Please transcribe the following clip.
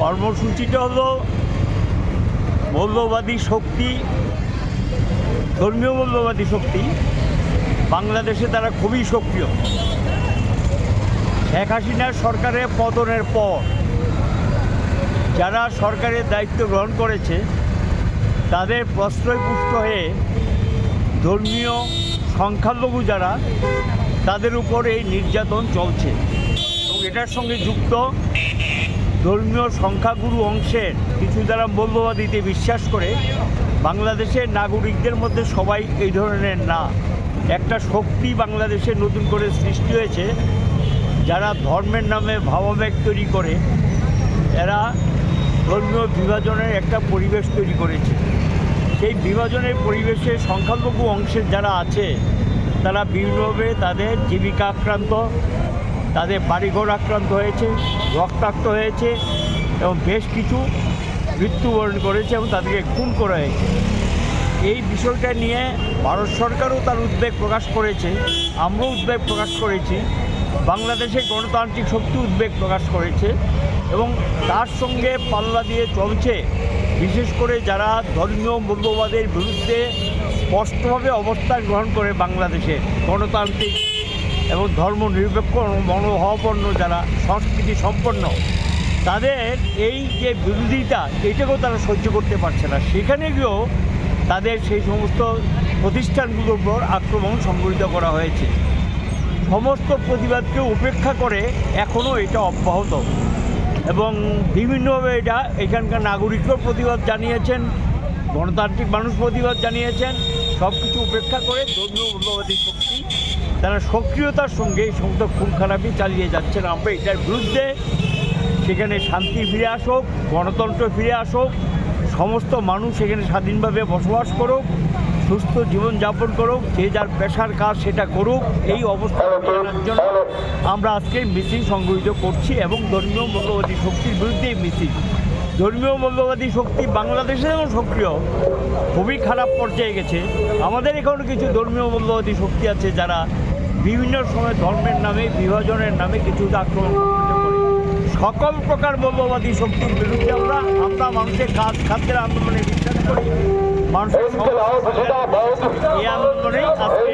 কর্মসূচিটা হলো মৌলবাদী শক্তি, ধর্মীয় মৌলবাদী শক্তি। বাংলাদেশে তারা খুবই সক্রিয়। শেখ হাসিনার সরকারের পতনের পর যারা সরকারের দায়িত্ব গ্রহণ করেছে, তাদের প্রশ্রয়পুষ্ট হয়ে ধর্মীয় সংখ্যালঘু যারা, তাদের উপর এই নির্যাতন চলছে। এবং এটার সঙ্গে যুক্ত ধর্মীয় সংখ্যাগুরু অংশের কিছু যারা মৌলবাদীতে বিশ্বাস করে, বাংলাদেশের নাগরিকদের মধ্যে সবাই এই ধরনের না। একটা শক্তি বাংলাদেশে নতুন করে সৃষ্টি হয়েছে, যারা ধর্মের নামে ভাবাবেগ তৈরি করে, এরা ধর্মীয় বিভাজনের একটা পরিবেশ তৈরি করেছে। সেই বিভাজনের পরিবেশে সংখ্যালঘু অংশের যারা আছে, তারা বিভিন্নভাবে তাদের জীবিকা আক্রান্ত তাদের বাড়িঘর আক্রান্ত হয়েছে, রক্তাক্ত হয়েছে এবং বেশ কিছু মৃত্যুবরণ করেছে এবং তাদেরকে খুন করা হয়েছে। এই বিষয়টা নিয়ে ভারত সরকারও তার উদ্বেগ প্রকাশ করেছে, আমরাও উদ্বেগ প্রকাশ করেছি। বাংলাদেশের গণতান্ত্রিক শক্তি উদ্বেগ প্রকাশ করেছে এবং তার সঙ্গে পাল্লা দিয়ে চলছে। বিশেষ করে যারা ধর্মীয় মূল্যবাদের বিরুদ্ধে স্পষ্টভাবে অবস্থান গ্রহণ করে বাংলাদেশে গণতান্ত্রিক এবং ধর্ম নিরপেক্ষ মনোভাবাপন্ন যারা সংস্কৃতি সম্পন্ন, তাদের এই যে বিরোধিতা, এটাকেও তারা সহ্য করতে পারছে না। সেখানে গিয়েও তাদের সেই সমস্ত প্রতিষ্ঠানগুলোর উপর আক্রমণ সংগঠিত করা হয়েছে। সমস্ত প্রতিবাদকে উপেক্ষা করে এখনও এটা অব্যাহত। এবং বিভিন্নভাবে এটা এখানকার নাগরিকও প্রতিবাদ জানিয়েছেন, গণতান্ত্রিক মানুষ প্রতিবাদ জানিয়েছেন সব কিছু উপেক্ষা করে ধর্মীয় মূল্যবাদী শক্তি তারা সক্রিয়তার সঙ্গে এই সমস্ত খুন চালিয়ে যাচ্ছেন আমরা এটার বিরুদ্ধে সেখানে শান্তি ফিরে আসুক, গণতন্ত্র ফিরে আসুক, সমস্ত মানুষ সেখানে স্বাধীনভাবে বসবাস করুক, সুস্থ জীবনযাপন করুক, যে যার পেশার কাজ সেটা করুক, এই অবস্থা জন্য আমরা আজকে মিছিল সংগঠিত করছি এবং ধর্মীয় মৌলবাদী শক্তির বিরুদ্ধে মিছিল। ধর্মীয় মৌলবাদী শক্তি বাংলাদেশে যেমন সক্রিয়, খুবই খারাপ পর্যায়ে গেছে। আমাদের এখানে কিছু ধর্মীয় মৌলবাদী শক্তি আছে যারা বিভিন্ন সময় ধর্মের নামে বিভাজনের নামে কিছু আক্রমণ সকল প্রকার মৌলবাদী শক্তির বিরুদ্ধে আমরা আমরা মানুষের কাজ খাদ্যের আন্দোলনে বিশ্বাস করি। মানুষের এই আন্দোলনেই আজকে